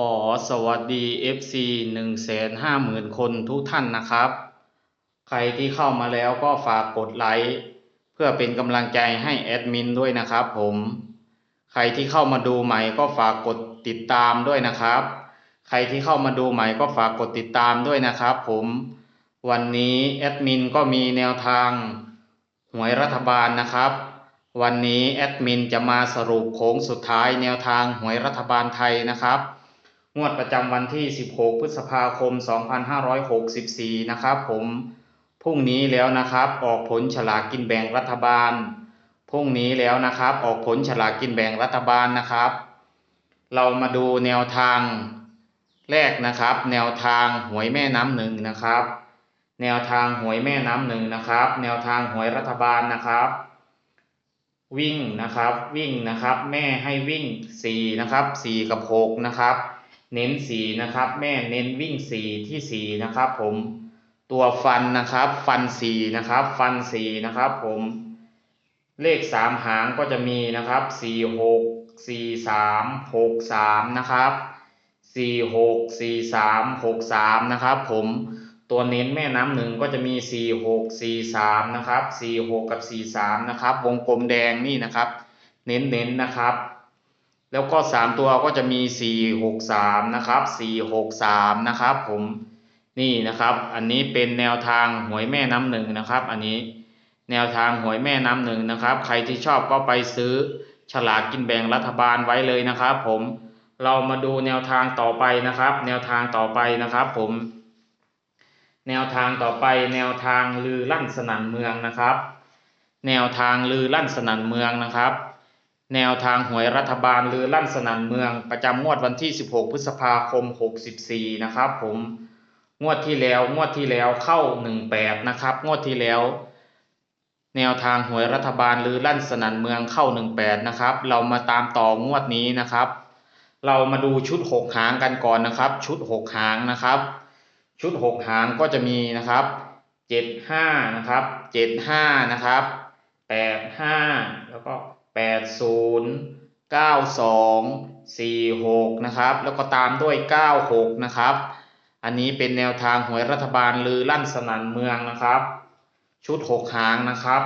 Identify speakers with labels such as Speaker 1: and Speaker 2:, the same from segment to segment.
Speaker 1: ขอสวัสดี FC 1 5 0 0 0 0 คนทุกท่านนะครับ ใครที่เข้ามาแล้วก็ฝากกดไลค์เพื่อเป็นกำลังใจให้แอดมินด้วยนะครับผม ใครที่เข้ามาดูใหม่ก็ฝากกดติดตามด้วยนะครับ ใครที่เข้ามาดูใหม่ก็ฝากกดติดตามด้วยนะครับผม วันนี้แอดมินก็มีแนวทางหวยรัฐบาลนะครับ วันนี้แอดมินจะมาสรุปโค้งสุดท้ายแนวทางหวยรัฐบาลไทยนะครับ งวดประจำวันที่ 16 พฤษภาคม 2564 นะครับผม พรุ่งนี้แล้วนะครับออกผลฉลากกินแบ่งรัฐบาล พรุ่งนี้แล้วนะครับออกผลฉลากกินแบ่งรัฐบาลนะครับ เรามาดูแนวทางแรกนะครับ แนวทางหวยแม่น้ำหนึ่งนะครับ แนวทางหวยแม่น้ำหนึ่งนะครับ แนวทางหวยรัฐบาลนะครับวิ่งนะครับวิ่งนะครับ แม่ให้วิ่งสี่นะครับสี่กับหกนะครับ เน้นสีนะครับ แม่เน้นวิ่งสีที่สีนะครับ ผมตัวฟันนะครับ ฟันสีนะครับ ฟันสีนะครับ ผมเลขสามหางก็จะมีนะครับสี่หกสี่สามหกสามนะครับสี่หกสี่สามหกสามนะครับ ผมตัวเน้นแม่น้ำหนึ่งก็จะมีสี่หกสี่สามนะครับสี่หกกับสี่สามนะครับ วงกลมแดงนี่นะครับ เน้นเน้นๆนะครับ แล้วก็สามตัวก็จะมีสี่หกสามนะครับสี่หกสามนะครับผมนี่นะครับ อันนี้เป็นแนวทางหวยแม่น้ำหนึ่งนะครับ อันนี้แนวทางหวยแม่น้ำหนึ่งนะครับ ใครที่ชอบก็ไปซื้อฉลากกินแบ่งรัฐบาลไว้เลยนะครับ ผมเรามาดูแนวทางต่อไปนะครับ แนวทางต่อไปนะครับ ผม แนวทางต่อไป แนวทางลือลั่นสนั่นเมืองนะครับ แนวทางลือลั่นสนั่นเมืองนะครับ แนวทางหวยรัฐบาลลือลั่นสนั่นเมืองประจำงวดวันที่ 16 พฤษภาคม 64 นะครับผมงวดที่แล้วงวดที่แล้วเข้า 18 นะครับ งวดที่แล้ว แนวทางหวยรัฐบาลหรือลั่นสนันเมืองเข้า 18 นะครับ เรามาตามต่องวดนี้นะครับ เรามาดูชุด 6 หางกันก่อนนะครับ ชุด 6 หางนะครับ ชุด 6 หางก็จะมีนะครับ 75 นะครับ 75 นะครับ 85 แล้วก็ 80 92 46 นะครับ แล้วก็ตามด้วย 96 นะครับ อันนี้เป็นแนวทางหวยรัฐบาลหรือลั่นสนันเมืองนะครับ ชุดหกหางนะครับ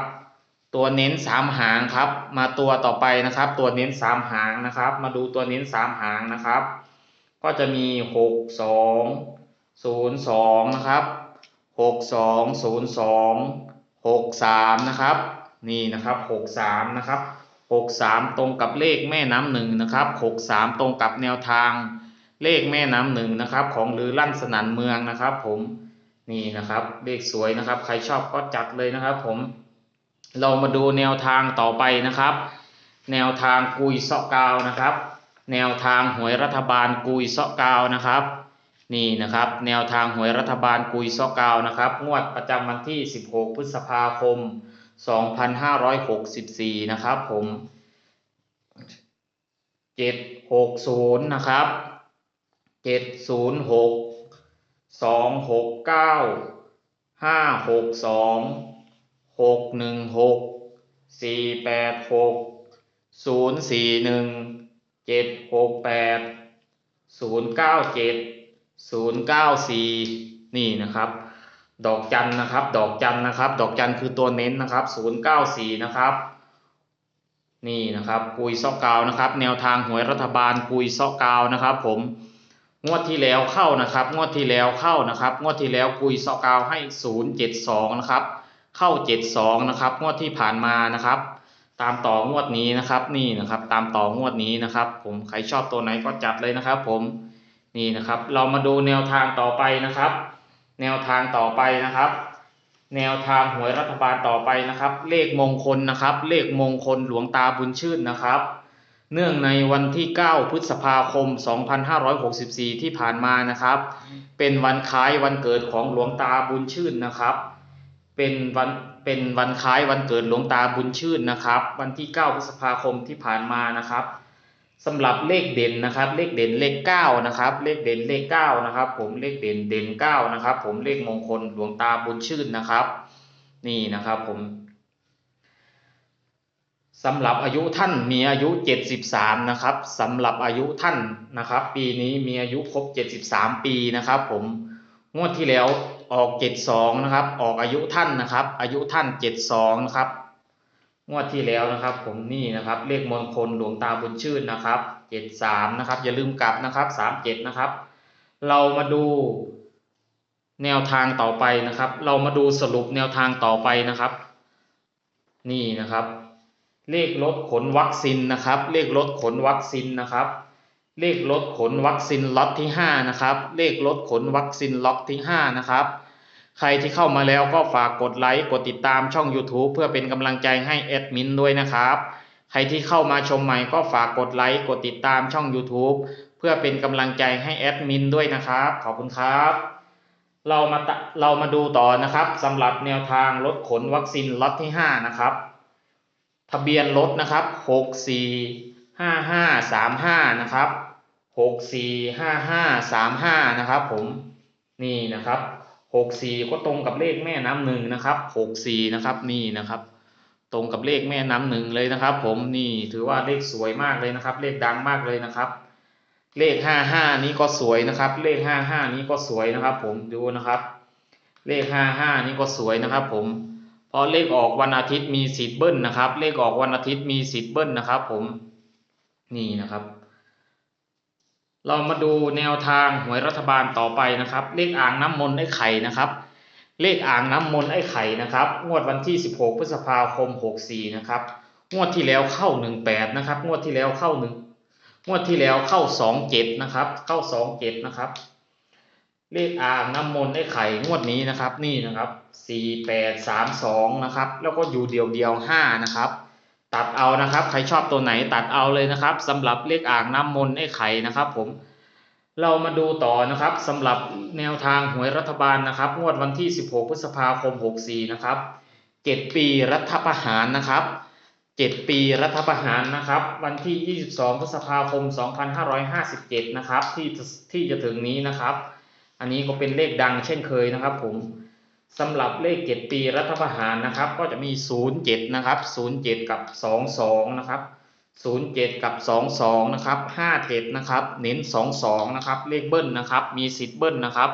Speaker 1: ตัวเน้นสามหางครับ มาตัวต่อไปนะครับ ตัวเน้นสามหางนะครับ มาดูตัวเน้นสามหางนะครับ ก็จะมีหกสองศูนย์สองนะครับหกสองศูนย์สองหกสามนะครับ นี่นะครับหกสามนะครับ หกสามตรงกับเลขแม่น้ำหนึ่งนะครับหกสามตรงกับแนวทางเลขแม่น้ำหนึ่งนะครับ ของลือลั่นสนันเมืองนะครับ ผมนี่นะครับเลขสวยนะครับ ใครชอบก็จัดเลยนะครับ ผมเรามาดูแนวทางต่อไปนะครับ แนวทางกุยเซาะกาวนะครับ แนวทางหวยรัฐบาลกุยเซาะกาวนะครับ นี่นะครับ แนวทางหวยรัฐบาลกุยเซาะกาวนะครับ งวดประจำวันที่ 16 พฤษภาคม 2564 นะครับผม 760 นะครับ 706สองหกเก้าห้าหกสองหกหนึ่งหกสี่แปดหกศูนย์สี่หนึ่งเจ็ดหกแปดศูนย์เก้าเจ็ดศูนย์เก้าสี่นี่นะครับ ดอกจันนะครับ ดอกจันนะครับ ดอกจันคือตัวเน้นนะครับศูนย์เก้าสี่นะครับนี่นะครับกุยซอกกาวนะครับ แนวทางหวยรัฐบาลกุยซอกกาวนะครับ ผมงวดที่แล้วเข้านะครับ งวดที่แล้วเข้านะครับ งวดที่แล้วกุยซอกาวให้ 072 นะครับ เข้า 72 นะครับ งวดที่ผ่านมานะครับ ตามต่องวดนี้นะครับนี่นะครับตามต่องวดนี้นะครับ ผมใครชอบตัวไหนก็จัดเลยนะครับ ผมนี่นะครับ เรามาดูแนวทางต่อไปนะครับ แนวทางต่อไปนะครับ แนวทางหวยรัฐบาลต่อไปนะครับ เลขมงคลนะครับ เลขมงคลหลวงตาบุญชื่นนะครับ เนื่องในวันที่ 9 พฤษภาคม 2564 ที่ผ่านมานะครับ เป็นวันคล้ายวันเกิดของหลวงตาบุญชื่นนะครับ เป็นวันเป็นวันคล้ายวันเกิดหลวงตาบุญชื่นนะครับ วันที่ 9 พฤษภาคมที่ผ่านมานะครับ สำหรับเลขเด่นนะครับ เลขเด่นเลข9นะครับ เลขเด่นเลข9นะครับ ผมเลขเด่นเด่น9นะครับ ผมเลขมงคลหลวงตาบุญชื่นนะครับ นี่นะครับผมสำหรับอายุท่านมีอายุ 73 นะครับสำหรับอายุท่านนะครับ ปีนี้มีอายุครบ 73 ปีนะครับ ผมงวดที่แล้วออก 72 นะครับ ออกอายุท่านนะครับ อายุท่าน 72 นะครับ งวดที่แล้วนะครับ ผมนี่นะครับ เลขมงคลหลวงตาบุญชื่นนะครับ73นะครับ อย่าลืมกลับนะครับ37นะครับ เรามาดูแนวทางต่อไปนะครับ เรามาดูสรุปแนวทางต่อไปนะครับ นี่นะครับ เลขรถขนวัคซีนนะครับ เลขรถขนวัคซีนนะครับ เลขรถขนวัคซีนล็อตที่5นะครับ เลขรถขนวัคซีนล็อตที่5นะครับ ใครที่เข้ามาแล้วก็ฝากกดไลค์กดติดตามช่อง YouTube เพื่อเป็นกำลังใจให้แอดมินด้วยนะครับ ใครที่เข้ามาชมใหม่ก็ฝากกดไลค์กดติดตามช่อง YouTube เพื่อเป็นกำลังใจให้แอดมินด้วยนะครับ ขอบคุณครับ เรามาเรามาดูต่อนะครับสำหรับแนวทางรถขนวัคซีนล็อตที่ 5 นะครับ ทะเบียนรถนะครับหกสี่ห้าห้าสามห้านะครับหกสี่ห้าห้าสามห้านะครับผมนี่นะครับ หกสี่ก็ตรงกับเลขแม่น้ำหนึ่งนะครับหกสี่นะครับนี่นะครับ ตรงกับเลขแม่น้ำหนึ่งเลยนะครับ ผมนี่ถือว่าเลขสวยมากเลยนะครับ เลขดังมากเลยนะครับ เลขห้าห้านี้ก็สวยนะครับ เลขห้าห้านี้ก็สวยนะครับ ผมดูนะครับ เลขห้าห้านี้ก็สวยนะครับ ผมพอเลขออกวันอาทิตย์มีสิทธิ์เบิ้ลนะครับ เลขออกวันอาทิตย์มีสิทธิ์เบิ้ลนะครับ ผมนี่นะครับ เรามาดูแนวทางหวยรัฐบาลต่อไปนะครับ เลขอ่างน้ำมนต์ไอ้ไข่นะครับ เลขอ่างน้ำมนต์ไอ้ไข่นะครับ งวดวันที่ 16 พฤษภาคม 64 นะครับ งวดที่แล้วเข้า 18 นะครับ งวดที่แล้วเข้าหนึ่งวดที่แล้วเข้า 27 นะครับ เข้า 27 นะครับ เลขอ่างน้ำมนต์ไอ้ไข่งวดนี้นะครับ นี่นะครับสี่แปดสามสองนะครับ แล้วก็อยู่เดียวเดียวห้านะครับ ตัดเอานะครับ ใครชอบตัวไหนตัดเอาเลยนะครับสำหรับเลขอ่างน้ำมนต์ไอ้ไข่นะครับ ผม เรามาดูต่อนะครับสำหรับแนวทางหวยรัฐบาลนะครับ งวดวันที่ 16 พฤษภาคม 64 นะครับ 7 ปีรัฐประหารนะครับ 7 ปีรัฐประหารนะครับ วันที่ 22 พฤษภาคม 2557 นะครับ ที่ที่จะถึงนี้นะครับ อันนี้ก็เป็นเลขดังเช่นเคยนะครับ ผม สำหรับเลข 7 ปีรัฐประหารนะครับ ก็จะมี 07 นะครับ 07 กับ 22 นะครับ 07 กับ 22 นะครับ57นะครับ เน้น 22 นะครับ เลขเบิ้ลนะครับ มีสิทธิ์เบิ้ลนะครับ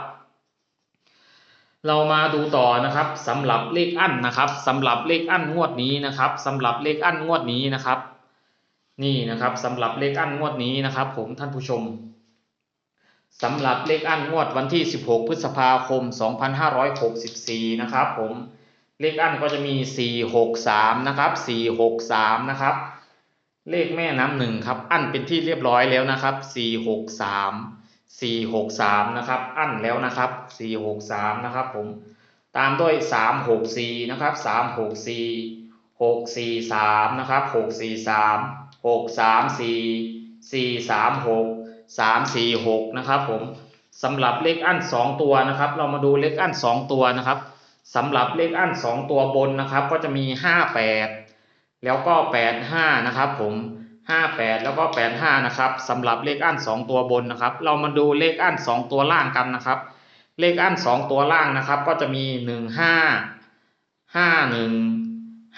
Speaker 1: เรามาดูต่อนะครับสำหรับเลขอั้นนะครับสำหรับเลขอั้นงวดนี้นะครับสำหรับเลขอั้นงวดนี้นะครับ นี่นะครับสำหรับเลขอั้นงวดนี้นะครับ ผมท่านผู้ชม สำหรับเลขอั้นงวดวันที่ 16 พฤษภาคม 2564 นะครับผมเลขอั้นก็จะมี 463 นะครับ 463 นะครับ เลขแม่น้ำหนึ่งครับ อั้นเป็นที่เรียบร้อยแล้วนะครับ 463 463 นะครับ อั้นแล้วนะครับ 463 นะครับผม ตามด้วย 364 นะครับ 364 643 นะครับ 643 634 436 สามสี่หกนะครับผมสำหรับเลขอั้นสองตัวนะครับ เรามาดูเลขอั้นสองตัวนะครับสำหรับเลขอั้นสองตัวบนนะครับ ก็จะมีห้าแปดแล้วก็แปดห้านะครับ ผมห้าแปดแล้วก็แปดห้านะครับสำหรับเลขอั้นสองตัวบนนะครับ เรามาดูเลขอั้นสองตัวล่างกันนะครับ เลขอั้นสองตัวล่างนะครับ ก็จะมีหนึ่งห้าห้าหนึ่ง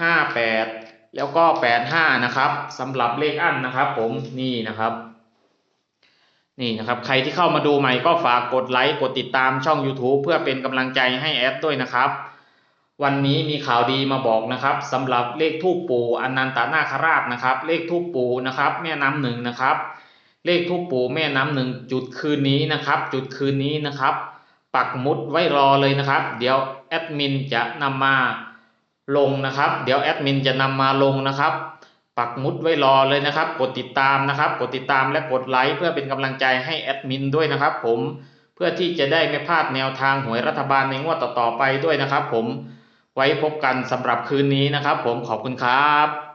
Speaker 1: ห้าแปดแล้วก็แปดห้านะครับสำหรับเลขอั้นนะครับ ผมนี่นะครับ นี่นะครับใครที่เข้ามาดูใหม่ก็ฝากกดไลค์กดติดตามช่อง YouTube เพื่อเป็นกำลังใจให้แอดด้วยนะครับ วันนี้มีข่าวดีมาบอกนะครับสำหรับเลขทูปปู่อนันตนาคราชนะครับ เลขทูปปู่นะครับแม่น้ำหนึ่งนะครับ เลขทูปปู่แม่น้ำหนึ่งจุดคืนนี้นะครับ จุดคืนนี้นะครับ ปักมุดไว้รอเลยนะครับ เดี๋ยวแอดมินจะนำมาลงนะครับ เดี๋ยวแอดมินจะนำมาลงนะครับ ปักมุดไว้รอเลยนะครับ กดติดตามนะครับ กดติดตามและกดไลค์เพื่อเป็นกำลังใจให้แอดมินด้วยนะครับ ผมเพื่อที่จะได้ไม่พลาดแนวทางหวยรัฐบาลในงวดต่อๆไปด้วยนะครับ ผมไว้พบกันสำหรับคืนนี้นะครับ ผมขอบคุณครับ